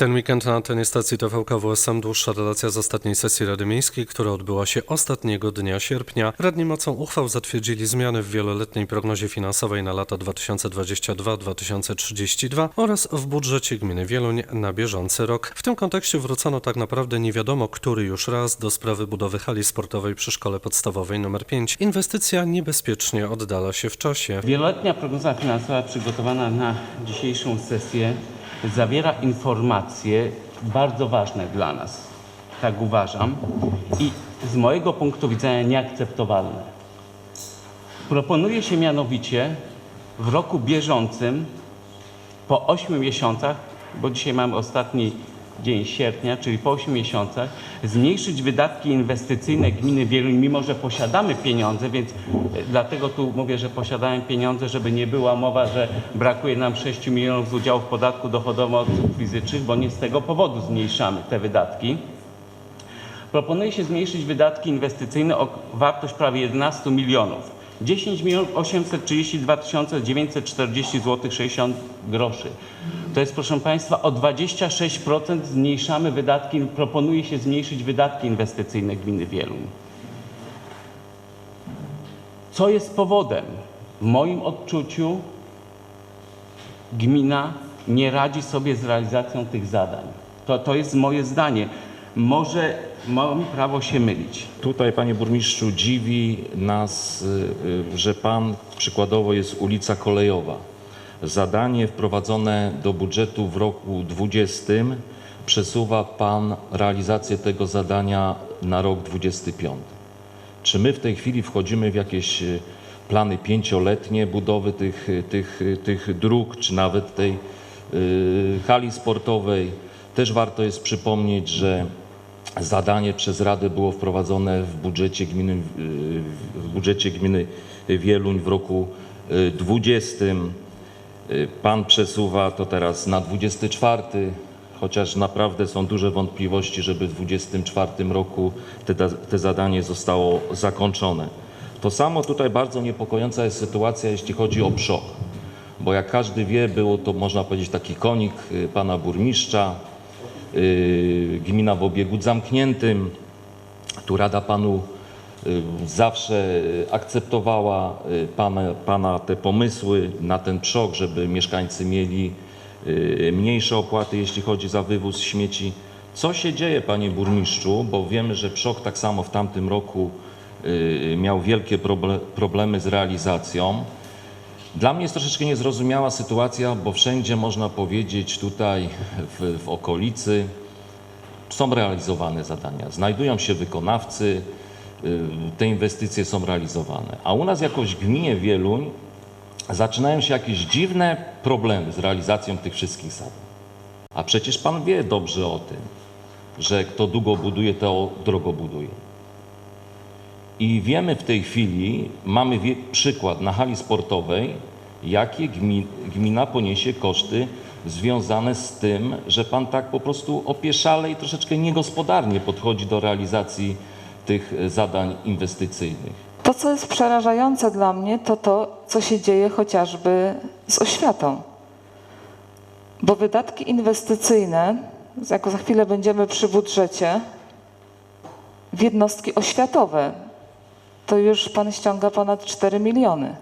ten weekend na antenie stacji TVK WSM dłuższa relacja z ostatniej sesji Rady Miejskiej, która odbyła się ostatniego dnia sierpnia. Radni mocą uchwał zatwierdzili zmiany w wieloletniej prognozie finansowej na lata 2022-2032 oraz w budżecie gminy Wieluń na bieżący rok. W tym kontekście wrócono tak naprawdę nie wiadomo który już raz do sprawy budowy hali sportowej przy szkole podstawowej nr 5. Inwestycja niebezpiecznie oddala się w czasie. Wieloletnia prognoza finansowa przygotowana na dzisiejszą sesję zawiera informacje bardzo ważne dla nas. Tak uważam. I z mojego punktu widzenia nieakceptowalne. Proponuje się mianowicie w roku bieżącym po 8 miesiącach, bo dzisiaj mamy ostatni dzień sierpnia, czyli po 8 miesiącach, zmniejszyć wydatki inwestycyjne gminy Wieluń, mimo że posiadamy pieniądze, więc e, dlatego tu mówię, że posiadamy pieniądze, żeby nie była mowa, że brakuje nam 6 milionów z udziału w podatku dochodowym od osób fizycznych, bo nie z tego powodu zmniejszamy te wydatki. Proponuje się zmniejszyć wydatki inwestycyjne o wartość prawie 11 milionów. 10 milionów 832 940 zł 60 groszy. To jest, proszę Państwa, o 26% zmniejszamy wydatki, proponuje się zmniejszyć wydatki inwestycyjne gminy Wieluń. Co jest powodem? W moim odczuciu gmina nie radzi sobie z realizacją tych zadań. To, to jest moje zdanie. Może mam prawo się mylić. Tutaj, panie burmistrzu, dziwi nas, y, y, że pan przykładowo jest ulica Kolejowa. Zadanie wprowadzone do budżetu w roku 20 przesuwa pan realizację tego zadania na rok 25. Czy my w tej chwili wchodzimy w jakieś y, plany pięcioletnie budowy tych, y, tych, y, tych dróg, czy nawet tej y, hali sportowej? Też warto jest przypomnieć, że zadanie przez Radę było wprowadzone w budżecie gminy, w budżecie gminy Wieluń w roku y, 20. Y, Pan przesuwa to teraz na 24, chociaż naprawdę są duże wątpliwości, żeby w 24 roku te, te zadanie zostało zakończone. To samo tutaj bardzo niepokojąca jest sytuacja, jeśli chodzi o PSZOK, bo jak każdy wie, było to można powiedzieć taki konik y, pana burmistrza, y, gmina w obiegu zamkniętym. Tu Rada Panu y, zawsze y, akceptowała y, pana, pana te pomysły na ten przok, żeby mieszkańcy mieli y, mniejsze opłaty, jeśli chodzi za wywóz śmieci. Co się dzieje, panie burmistrzu, bo wiemy, że przok tak samo w tamtym roku y, miał wielkie proble- problemy z realizacją. Dla mnie jest troszeczkę niezrozumiała sytuacja, bo wszędzie można powiedzieć tutaj w, w okolicy są realizowane zadania, znajdują się wykonawcy, y, te inwestycje są realizowane. A u nas jakoś w gminie Wieluń zaczynają się jakieś dziwne problemy z realizacją tych wszystkich zadań. A przecież pan wie dobrze o tym, że kto długo buduje, to drogo buduje. I wiemy w tej chwili, mamy przykład na hali sportowej, jakie gmi, gmina poniesie koszty związane z tym, że pan tak po prostu opieszale i troszeczkę niegospodarnie podchodzi do realizacji tych e, zadań inwestycyjnych. To, co jest przerażające dla mnie, to to, co się dzieje chociażby z oświatą. Bo wydatki inwestycyjne, jako za chwilę będziemy przy budżecie, w jednostki oświatowe, to już pan ściąga ponad 4 miliony.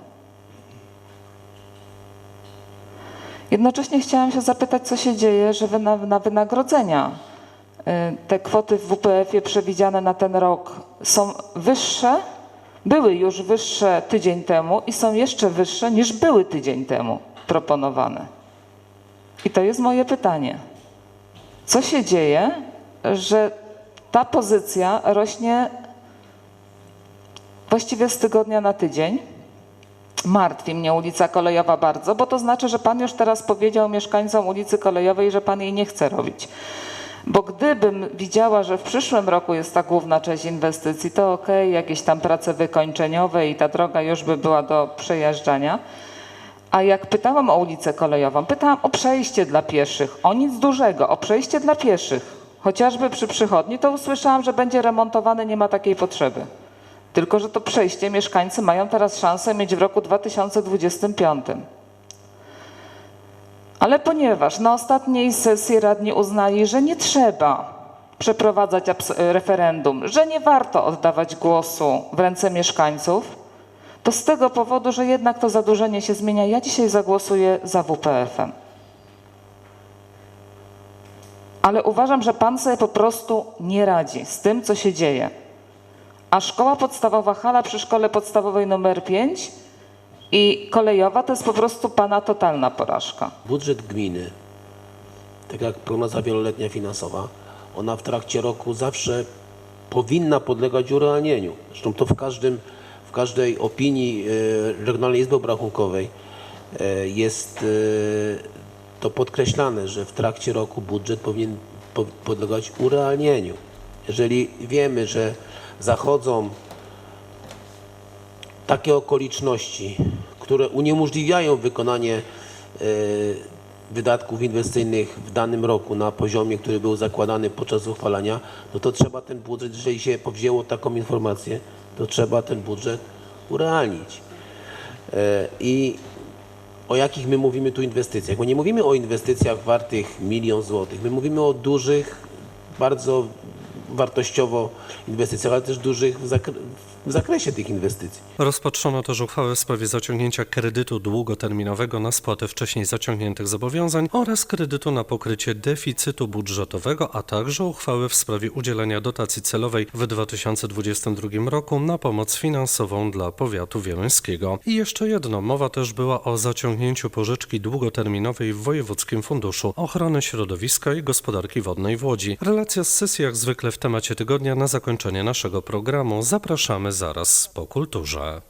Jednocześnie chciałam się zapytać, co się dzieje, że wyna, na wynagrodzenia te kwoty w WPF-ie przewidziane na ten rok są wyższe, były już wyższe tydzień temu i są jeszcze wyższe niż były tydzień temu proponowane. I to jest moje pytanie. Co się dzieje, że ta pozycja rośnie właściwie z tygodnia na tydzień? Martwi mnie ulica Kolejowa bardzo, bo to znaczy, że pan już teraz powiedział mieszkańcom ulicy Kolejowej, że pan jej nie chce robić. Bo gdybym widziała, że w przyszłym roku jest ta główna część inwestycji, to okej, jakieś tam prace wykończeniowe i ta droga już by była do przejeżdżania. A jak pytałam o ulicę kolejową, pytałam o przejście dla pieszych, o nic dużego, o przejście dla pieszych. Chociażby przy przychodni, to usłyszałam, że będzie remontowane, nie ma takiej potrzeby. Tylko, że to przejście mieszkańcy mają teraz szansę mieć w roku 2025. Ale ponieważ na ostatniej sesji radni uznali, że nie trzeba przeprowadzać referendum, że nie warto oddawać głosu w ręce mieszkańców, to z tego powodu, że jednak to zadłużenie się zmienia, ja dzisiaj zagłosuję za WPF-em. Ale uważam, że pan sobie po prostu nie radzi z tym, co się dzieje. A szkoła podstawowa Hala przy szkole podstawowej numer 5 i kolejowa to jest po prostu pana totalna porażka. Budżet gminy, tak jak prognoza wieloletnia finansowa, ona w trakcie roku zawsze powinna podlegać urealnieniu. Zresztą to w, każdym, w każdej opinii e, Regionalnej Izby Obrachunkowej e, jest e, to podkreślane, że w trakcie roku budżet powinien po, podlegać urealnieniu. Jeżeli wiemy, że zachodzą takie okoliczności, które uniemożliwiają wykonanie e, wydatków inwestycyjnych w danym roku na poziomie, który był zakładany podczas uchwalania, no to trzeba ten budżet, jeżeli się powzięło taką informację, to trzeba ten budżet urealnić. E, I o jakich my mówimy tu inwestycjach? Bo nie mówimy o inwestycjach wartych milion złotych. My mówimy o dużych, bardzo wartościowo inwestycjach, ale też dużych w, zakre- w zakresie tych inwestycji. Rozpatrzono też uchwałę w sprawie zaciągnięcia kredytu długoterminowego na spłatę wcześniej zaciągniętych zobowiązań oraz kredytu na pokrycie deficytu budżetowego, a także uchwały w sprawie udzielenia dotacji celowej w 2022 roku na pomoc finansową dla powiatu wieluńskiego. I jeszcze jedno, mowa też była o zaciągnięciu pożyczki długoterminowej w Wojewódzkim Funduszu Ochrony Środowiska i Gospodarki Wodnej w Łodzi. Relacja z sesji jak zwykle w temacie tygodnia na zakończenie naszego programu. Zapraszamy zaraz po kulturze.